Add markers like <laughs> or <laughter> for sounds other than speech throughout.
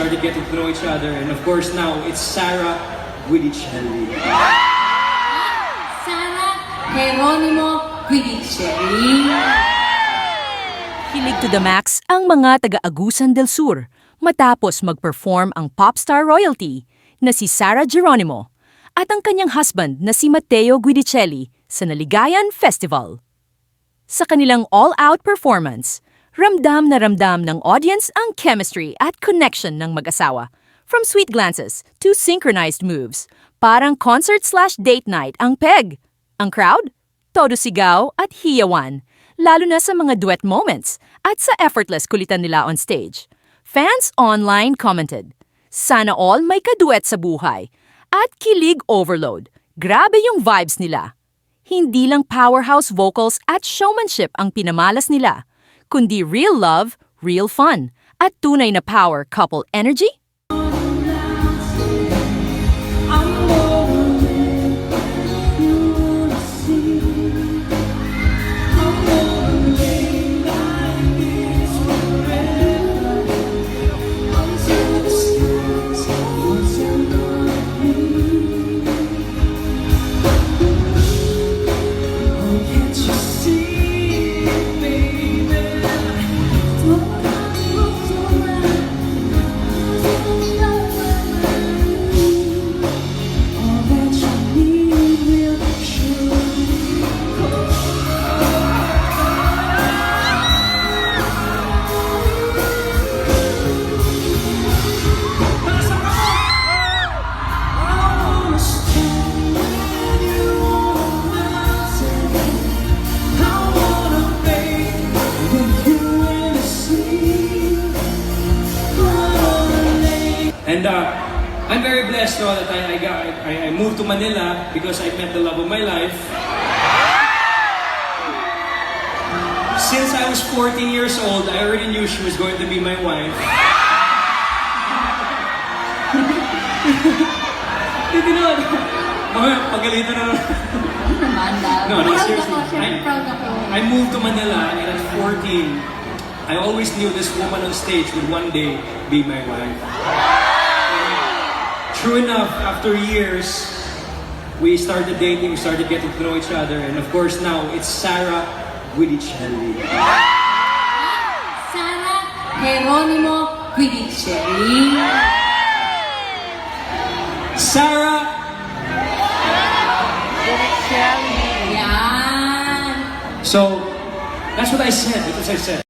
started getting to know each other, and of course now it's Sarah Guidicelli. Sara Geronimo Guidicelli. Kilig to the max ang mga taga-Agusan del Sur matapos mag-perform ang popstar royalty na si Sarah Geronimo at ang kanyang husband na si Matteo Guidicelli sa Naligayan Festival. Sa kanilang all-out performance, ramdam na ramdam ng audience ang chemistry at connection ng mag-asawa. From sweet glances to synchronized moves, parang concert slash date night ang peg. Ang crowd? Todo sigaw at hiyawan, lalo na sa mga duet moments at sa effortless kulitan nila on stage. Fans online commented, Sana all may kaduet sa buhay. At kilig overload. Grabe yung vibes nila. Hindi lang powerhouse vocals at showmanship ang pinamalas nila, kundi real love, real fun, at tunay na power couple energy no, that I, I, got, I, I moved to Manila because I met the love of my life. Since I was 14 years old, I already knew she was going to be my wife. <laughs> Hindi na. Mamaya, pagalitan na naman. Naman. No, no, seriously. I-. I moved to Manila and at 14, I always knew this woman on stage would one day be my wife. True enough, after years, we started dating, we started getting to know each other, and of course now it's Sarah Guidicelli. Sara Geronimo Guidicelli. Sarah, Yan. so that's what I said, that's what I said.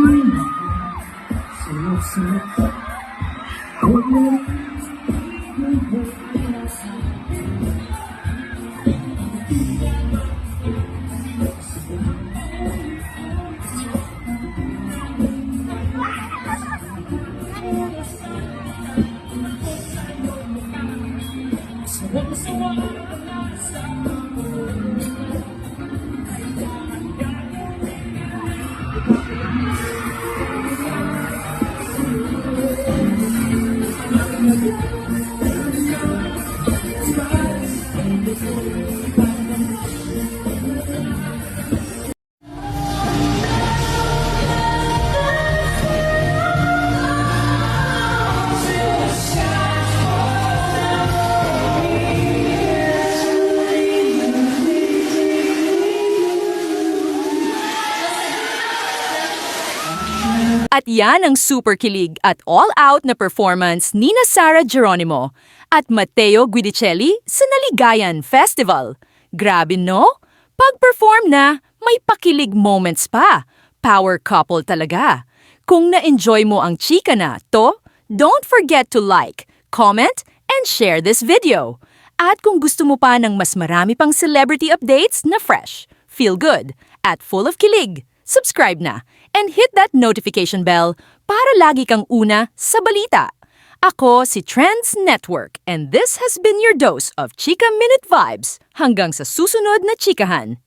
At yan ang super kilig at all-out na performance ni Sara Geronimo at Matteo Guidicelli sa Naligayan Festival. Grabe no? Pag-perform na, may pakilig moments pa. Power couple talaga. Kung na-enjoy mo ang chika na to, don't forget to like, comment, and share this video. At kung gusto mo pa ng mas marami pang celebrity updates na fresh, feel good, at full of kilig, subscribe na and hit that notification bell para lagi kang una sa balita. Ako si Trends Network and this has been your dose of Chika Minute Vibes. Hanggang sa susunod na chikahan.